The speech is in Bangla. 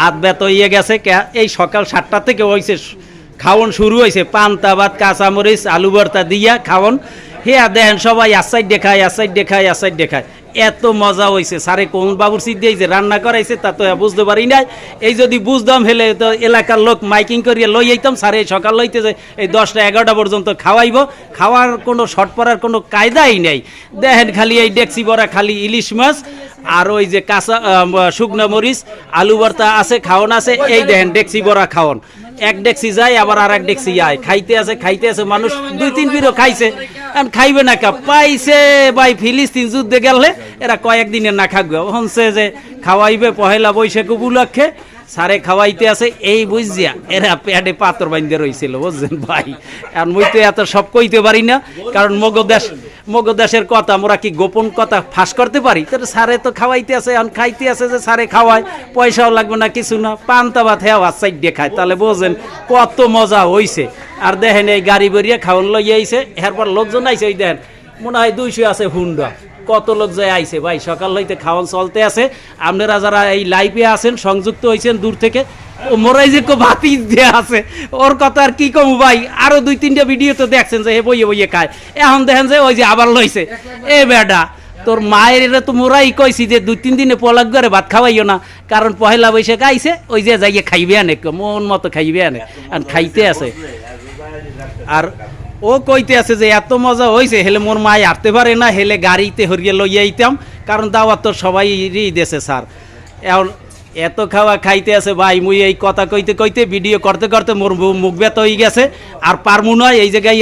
হাত ব্যত হইয়ে গেছে এই সকাল সাতটা থেকে হয়েছে খাওয়ান শুরু হয়েছে পান্তা, ভাত, কাঁচামরিচ, আলু ভর্তা দিয়া খাওয়ান হে দেখেন সবাই আসাইড দেখায় আসাইড দেখায় আসাইড দেখায়। এত মজা হয়েছে সারে কোন বাবুর সিদ্ধি যে রান্না করাইছে, তা তো বুঝতে পারি নাই। এই যদি বুঝতাম হেলে তো এলাকার লোক মাইকিং করিয়ে লই আইতাম সারে সকাল লইতে যে এই দশটা এগারোটা পর্যন্ত খাওয়াইব। খাওয়ার কোনো শর্ট পড়ার কোনো কায়দাই নেই। দেখেন খালি এই ডেক্সি বড়া, খালি ইলিশ মাছ আর ওই যে কাঁচা শুকনো মরিচ, আলু ভর্তা আছে খাওয়ান আছে। এই দেখেন ডেক্সি বড়া খাওয়ান এক ডেক্সি যায়, আবার আর এক ডেক্সি আয় খাইতে আছে খাইতে আছে, মানুষ দুই তিন বিরো খাইছে। খাইবে না কা পাইছে ভাই ফিলিস্তিন যুদ্ধে গেলে, এরা কয়েকদিনের না খাকবে। হনছে যে খাওয়াইবে, পহেলা বৈশাখ উপলক্ষে। সারে খাওয়াইতে আছে, এই বুঝিয়া এরা পেটে পাথর বাইন্দে রইছিল, বুঝছেন ভাই? এখন মুই তো এত সব কইতে পারি না, কারণ মগদেশ মগদেশের কথা, মোরা কি গোপন কথা ফাঁস করতে পারি? তাহলে সারে তো খাওয়াইতে আছে, এখন খাইতে আছে যে সারে খাওয়ায়, পয়সাও লাগবে না কিছু না, পান্তা ভাত হ্যাঁ আসাইড দিয়ে খায়। তাহলে বোঝেন কত মজা হইছে। আর দেখেন এই গাড়ি বেরিয়ে খাওয়ান লই আইছে, এরপর লোকজন আইছে ওই দেখেন মনে হয় দুইশো আছে হুন্ডা। কত লোক যায় আইছে? ভাই, সকাল হইতে খাওয়ান চলতে আছে। আপনারা যারা এই লাইভে আছেন, সংযুক্ত হয়েছেন দূর থেকে মোরাই যে ভাতি দিয়ে আছে। ওর কথা আর কি কম ভাই? আরও দুই, তিনটা ভিডিও তো দেখছেন যে হে বইয়ে বইয়ে খায়। এখন দেখেন যে ওই যে আবার লইছে। এ বেডা তোর মায়ের তো মোরাই কইছি যে দুই, তিন দিনে পলাক করে ভাত খাওয়াইও না। কারণ পহেলা বৈশাখ আইছে, ওই যে যাইয়ে খাইবে আনে, মন মতো খাইবে আনে। আর খাইতে আছে। আর ও কইতে আছে যে এত মজা হয়েছে হেলে মোর মায় আরতে পারে না, হেলে গাড়িতে হরিয়ে লইয়া আইতাম, কারণ দাওয়াত তো সবাই দেছে স্যার। এখন এত খাওয়া খাইতে আছে, ভাই, মুই এই কথা কইতে কইতে, ভিডিও করতে করতে মোর মুখ ব্যথা হয়ে গেছে, আর পারমু নয় এই জায়গায়